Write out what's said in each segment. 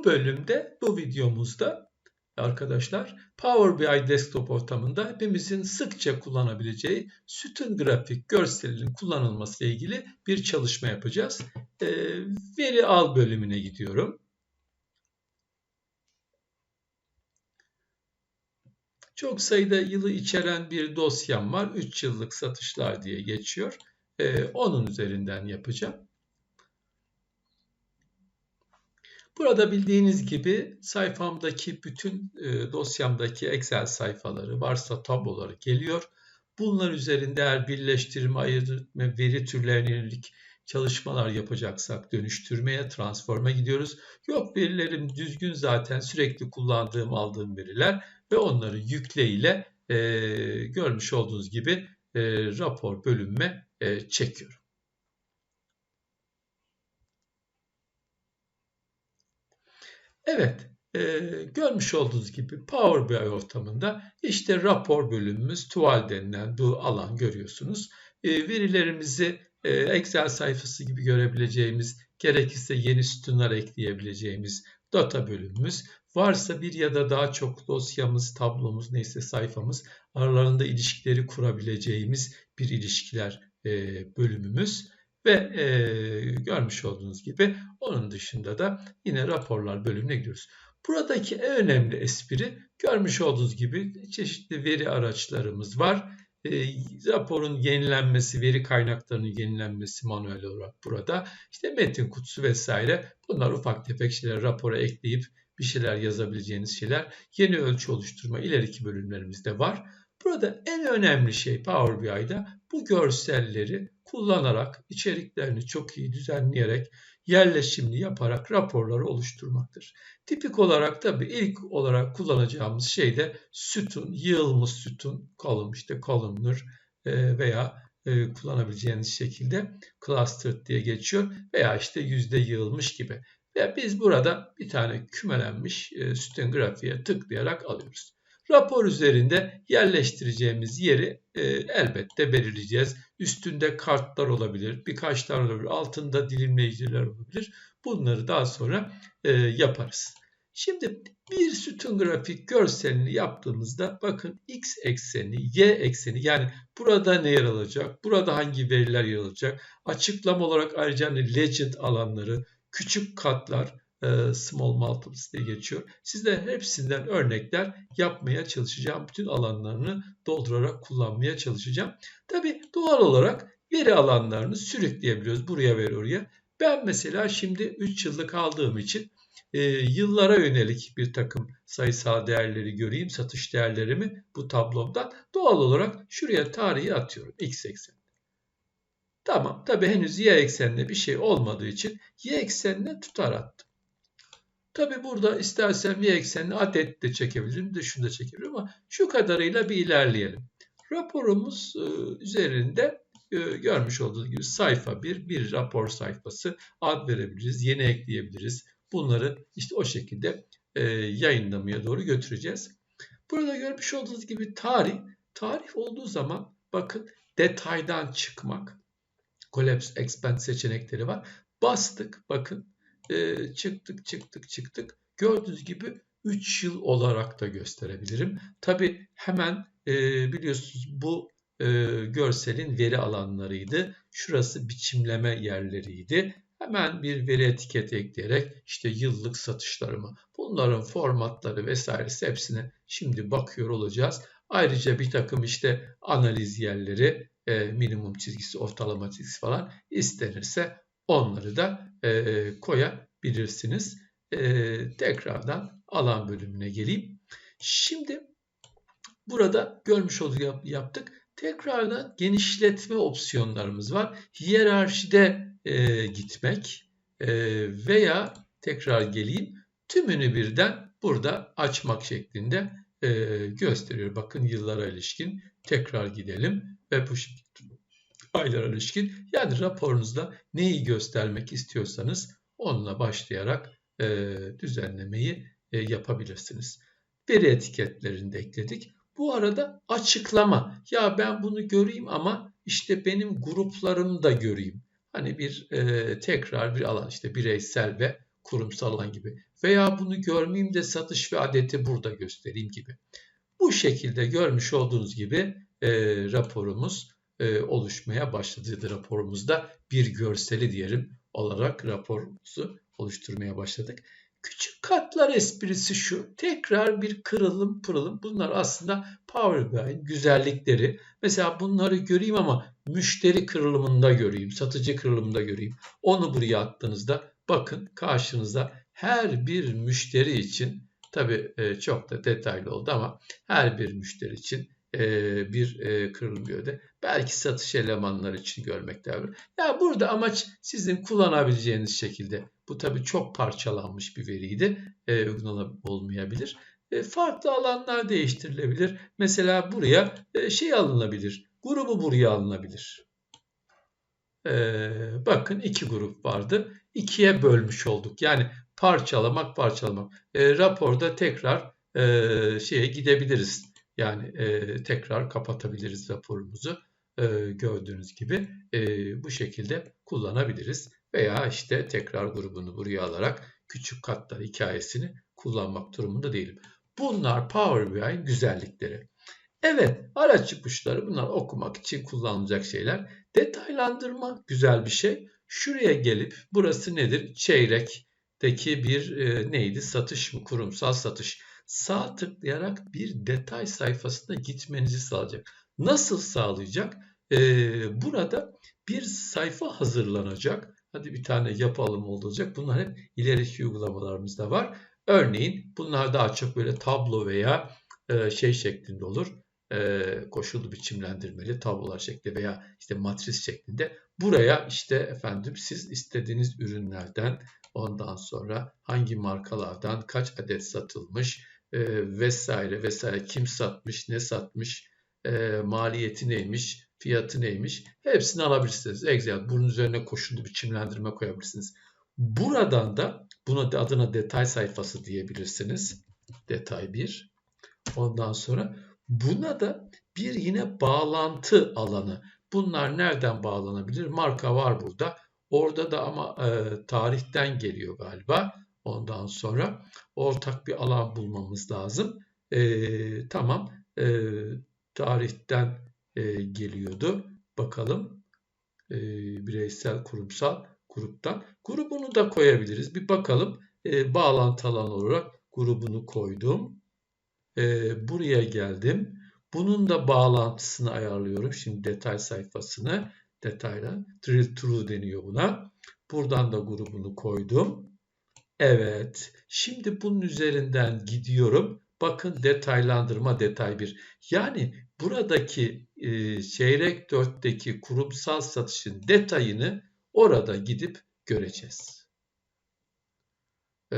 Bu bölümde, bu videomuzda arkadaşlar Power BI desktop ortamında hepimizin sıkça kullanabileceği sütun grafik görselinin kullanılması ile ilgili bir çalışma yapacağız. E, veri al bölümüne gidiyorum. Çok sayıda yılı içeren bir dosyam var. 3 yıllık satışlar diye geçiyor. E, onun üzerinden yapacağım. Burada bildiğiniz gibi sayfamdaki bütün e, dosyamdaki Excel sayfaları varsa tabloları geliyor. Bunlar üzerinde eğer birleştirme, ayırma, veri türlerine yönelik çalışmalar yapacaksak dönüştürmeye, transforma gidiyoruz. Yok verilerim düzgün zaten sürekli kullandığım, aldığım veriler ve onları yükle ile e, görmüş olduğunuz gibi e, rapor bölünme e, çekiyorum. Evet, e, görmüş olduğunuz gibi Power BI ortamında işte rapor bölümümüz tuval denilen bu alan görüyorsunuz. E, verilerimizi e, Excel sayfası gibi görebileceğimiz, gerekirse yeni sütunlar ekleyebileceğimiz data bölümümüz. Varsa bir ya da daha çok dosyamız, tablomuz, neyse sayfamız aralarında ilişkileri kurabileceğimiz bir ilişkiler e, bölümümüz. Ve e, görmüş olduğunuz gibi onun dışında da yine raporlar bölümüne gidiyoruz. Buradaki en önemli espri görmüş olduğunuz gibi çeşitli veri araçlarımız var. E, raporun yenilenmesi, veri kaynaklarının yenilenmesi manuel olarak burada. İşte metin kutusu vesaire bunlar ufak tefek şeyler rapora ekleyip bir şeyler yazabileceğiniz şeyler. Yeni ölçü oluşturma ileriki bölümlerimizde var. Burada en önemli şey Power BI'da bu görselleri kullanarak, içeriklerini çok iyi düzenleyerek, yerleşimli yaparak raporları oluşturmaktır. Tipik olarak tabii ilk olarak kullanacağımız şey de sütun, yığılmış sütun, column işte columnar e, veya e, kullanabileceğiniz şekilde clustered diye geçiyor veya işte yüzde yığılmış gibi. Ve biz burada bir tane kümelenmiş e, sütun grafiğe tıklayarak alıyoruz. Rapor üzerinde yerleştireceğimiz yeri e, elbette belirleyeceğiz. Üstünde kartlar olabilir, birkaç tane olabilir, altında dilimleyiciler olabilir. Bunları daha sonra e, yaparız. Şimdi bir sütun grafik görselini yaptığımızda bakın x ekseni, y ekseni yani burada ne yer alacak, burada hangi veriler yer alacak, açıklama olarak ayrıca hani legend alanları, küçük katlar, e, small multiples diye geçiyor. Sizde hepsinden örnekler yapmaya çalışacağım. Bütün alanlarını doldurarak kullanmaya çalışacağım. Tabi doğal olarak veri alanlarını sürükleyebiliyoruz buraya ve oraya. Ben mesela şimdi 3 yıllık aldığım için e, yıllara yönelik bir takım sayısal değerleri göreyim, satış değerlerimi bu tablomdan. Doğal olarak şuraya tarihi atıyorum x eksen. Tamam tabi henüz y ekseninde bir şey olmadığı için y eksenine tutar attım. Tabi burada istersen bir eksenini adet de çekebilirim de şunu da çekebilirim ama şu kadarıyla bir ilerleyelim. Raporumuz e, üzerinde e, görmüş olduğunuz gibi sayfa bir, bir rapor sayfası ad verebiliriz, yeni ekleyebiliriz. Bunları işte o şekilde e, yayınlamaya doğru götüreceğiz. Burada görmüş olduğunuz gibi tarih, tarih olduğu zaman bakın detaydan çıkmak, collapse expand seçenekleri var. Bastık bakın e, çıktık çıktık çıktık. Gördüğünüz gibi 3 yıl olarak da gösterebilirim. Tabi hemen e, biliyorsunuz bu e, görselin veri alanlarıydı. Şurası biçimleme yerleriydi. Hemen bir veri etiketi ekleyerek işte yıllık satışlarımı, bunların formatları vesairesi hepsine şimdi bakıyor olacağız. Ayrıca bir takım işte analiz yerleri, e, minimum çizgisi, ortalama çizgisi falan istenirse onları da e, koyabilirsiniz. E, tekrardan alan bölümüne geleyim. Şimdi burada görmüş olduk yaptık. Tekrardan genişletme opsiyonlarımız var. Hiyerarşide e, gitmek e, veya tekrar geleyim tümünü birden burada açmak şeklinde e, gösteriyor. Bakın yıllara ilişkin tekrar gidelim ve bu şekilde aylara ilişkin yani raporunuzda neyi göstermek istiyorsanız onunla başlayarak e, düzenlemeyi e, yapabilirsiniz. Veri etiketlerini de ekledik. Bu arada açıklama. Ya ben bunu göreyim ama işte benim gruplarımı da göreyim. Hani bir e, tekrar bir alan işte bireysel ve kurumsal alan gibi. Veya bunu görmeyeyim de satış ve adeti burada göstereyim gibi. Bu şekilde görmüş olduğunuz gibi e, raporumuz e, oluşmaya başladı. Raporumuzda bir görseli diyelim olarak raporumuzu oluşturmaya başladık. Küçük katlar esprisi şu. Tekrar bir kırılım pırılım. Bunlar aslında Power BI'nin güzellikleri. Mesela bunları göreyim ama müşteri kırılımında göreyim, satıcı kırılımında göreyim. Onu buraya attığınızda bakın karşınızda her bir müşteri için tabi e, çok da detaylı oldu ama her bir müşteri için bir e, kırılım gördü. Belki satış elemanları için görmek lazım. Ya burada amaç sizin kullanabileceğiniz şekilde. Bu tabii çok parçalanmış bir veriydi. E, uygun olmayabilir. E, farklı alanlar değiştirilebilir. Mesela buraya e, şey alınabilir. Grubu buraya alınabilir. E, bakın iki grup vardı. İkiye bölmüş olduk. Yani parçalamak parçalamak. E, raporda tekrar e, şeye gidebiliriz. Yani e, tekrar kapatabiliriz raporumuzu. E, gördüğünüz gibi e, bu şekilde kullanabiliriz. Veya işte tekrar grubunu buraya alarak küçük katlar hikayesini kullanmak durumunda değilim. Bunlar Power BI'nin güzellikleri. Evet, araç ipuçları bunlar okumak için kullanılacak şeyler. Detaylandırma güzel bir şey. Şuraya gelip burası nedir? Çeyrekteki bir e, neydi? Satış mı? Kurumsal satış. Sağ tıklayarak bir detay sayfasına gitmenizi sağlayacak. Nasıl sağlayacak? Ee, burada bir sayfa hazırlanacak. Hadi bir tane yapalım olacak. Bunlar hep ileriki uygulamalarımızda var. Örneğin bunlar daha çok böyle tablo veya e, şey şeklinde olur. E, koşullu biçimlendirmeli tablolar şeklinde veya işte matris şeklinde. Buraya işte efendim siz istediğiniz ürünlerden ondan sonra hangi markalardan kaç adet satılmış e, vesaire vesaire kim satmış ne satmış e, maliyeti neymiş fiyatı neymiş hepsini alabilirsiniz. Excel bunun üzerine koşullu biçimlendirme koyabilirsiniz. Buradan da buna adına detay sayfası diyebilirsiniz. Detay 1. Ondan sonra buna da bir yine bağlantı alanı. Bunlar nereden bağlanabilir? Marka var burada. Orada da ama e, tarihten geliyor galiba. Ondan sonra ortak bir alan bulmamız lazım. E, tamam. E, tarihten e, geliyordu. Bakalım. E, bireysel, kurumsal gruptan. Grubunu da koyabiliriz. Bir bakalım. E, bağlantı alanı olarak grubunu koydum. E, buraya geldim. Bunun da bağlantısını ayarlıyorum. Şimdi detay sayfasını detayla drill through deniyor buna. Buradan da grubunu koydum. Evet. Şimdi bunun üzerinden gidiyorum. Bakın detaylandırma detay 1. Yani buradaki e, çeyrek 4'teki kurumsal satışın detayını orada gidip göreceğiz. E,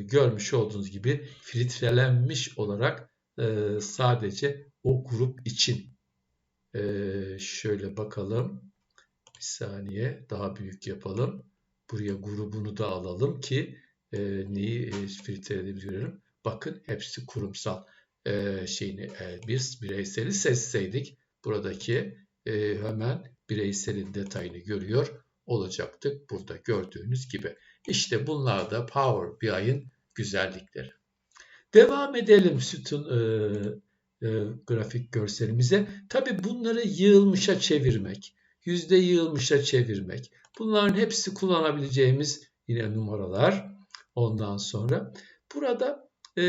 görmüş olduğunuz gibi filtrelenmiş olarak e, sadece o grup için. E, şöyle bakalım. Bir saniye daha büyük yapalım. Buraya grubunu da alalım ki e, neyi e, filtreleyebiliyorum. Bakın hepsi kurumsal e, şeyini e, biz bireyseli seçseydik buradaki e, hemen bireyselin detayını görüyor olacaktık burada gördüğünüz gibi. İşte bunlar da Power BI'ın güzellikleri. Devam edelim sütun e, e, grafik görselimize. Tabi bunları yığılmışa çevirmek, yüzde yığılmışa çevirmek. Bunların hepsi kullanabileceğimiz yine numaralar. Ondan sonra burada e,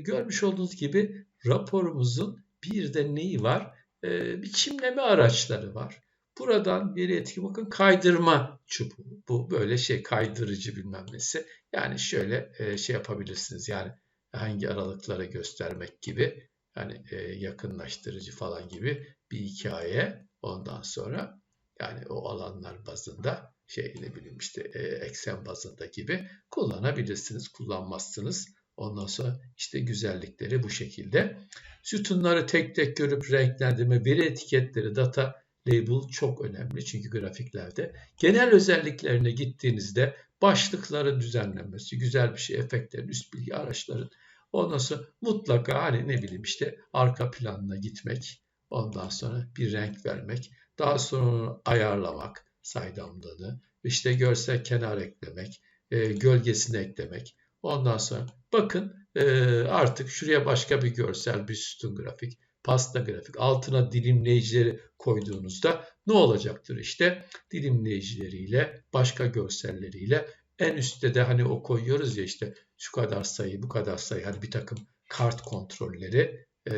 görmüş olduğunuz gibi raporumuzun bir de neyi var? E, biçimleme araçları var. Buradan bir etki bakın kaydırma çubuğu. Bu böyle şey kaydırıcı bilmem nesi. Yani şöyle e, şey yapabilirsiniz. Yani hangi aralıkları göstermek gibi. Yani e, yakınlaştırıcı falan gibi bir hikaye. Ondan sonra yani o alanlar bazında şey ne bileyim işte e, eksen bazında gibi kullanabilirsiniz. Kullanmazsınız. Ondan sonra işte güzellikleri bu şekilde. Sütunları tek tek görüp renklendirme, veri etiketleri, data label çok önemli. Çünkü grafiklerde genel özelliklerine gittiğinizde başlıkları düzenlenmesi, güzel bir şey, efektlerin, üst bilgi araçların ondan sonra mutlaka hani ne bileyim işte arka planına gitmek, ondan sonra bir renk vermek, daha sonra onu ayarlamak saydamlığını, işte görsel kenar eklemek, e, gölgesini eklemek. Ondan sonra bakın e, artık şuraya başka bir görsel, bir sütun grafik, pasta grafik, altına dilimleyicileri koyduğunuzda ne olacaktır işte? Dilimleyicileriyle, başka görselleriyle en üstte de hani o koyuyoruz ya işte şu kadar sayı, bu kadar sayı, hani bir takım kart kontrolleri e,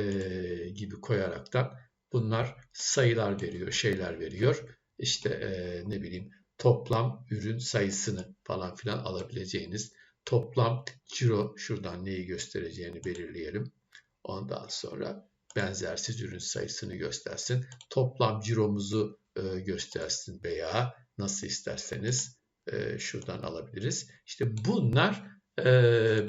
gibi koyaraktan bunlar sayılar veriyor, şeyler veriyor. İşte e, ne bileyim toplam ürün sayısını falan filan alabileceğiniz toplam ciro şuradan neyi göstereceğini belirleyelim. Ondan sonra benzersiz ürün sayısını göstersin. Toplam ciromuzu e, göstersin veya nasıl isterseniz e, şuradan alabiliriz. İşte bunlar e,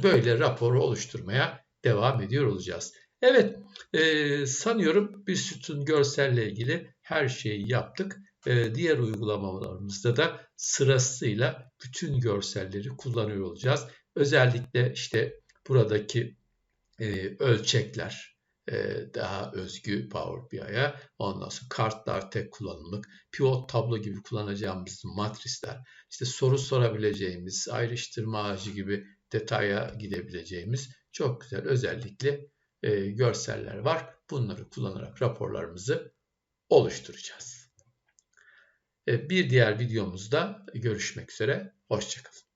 böyle raporu oluşturmaya devam ediyor olacağız. Evet e, sanıyorum bir sütun görselle ilgili her şeyi yaptık. E, diğer uygulamalarımızda da sırasıyla bütün görselleri kullanıyor olacağız. Özellikle işte buradaki e, ölçekler e, daha özgü Power BI'ya. Ondan sonra kartlar tek kullanımlık, pivot tablo gibi kullanacağımız matrisler, işte soru sorabileceğimiz, ayrıştırma ağacı gibi detaya gidebileceğimiz çok güzel özellikle görseller var. Bunları kullanarak raporlarımızı oluşturacağız. E, bir diğer videomuzda görüşmek üzere. Hoşçakalın.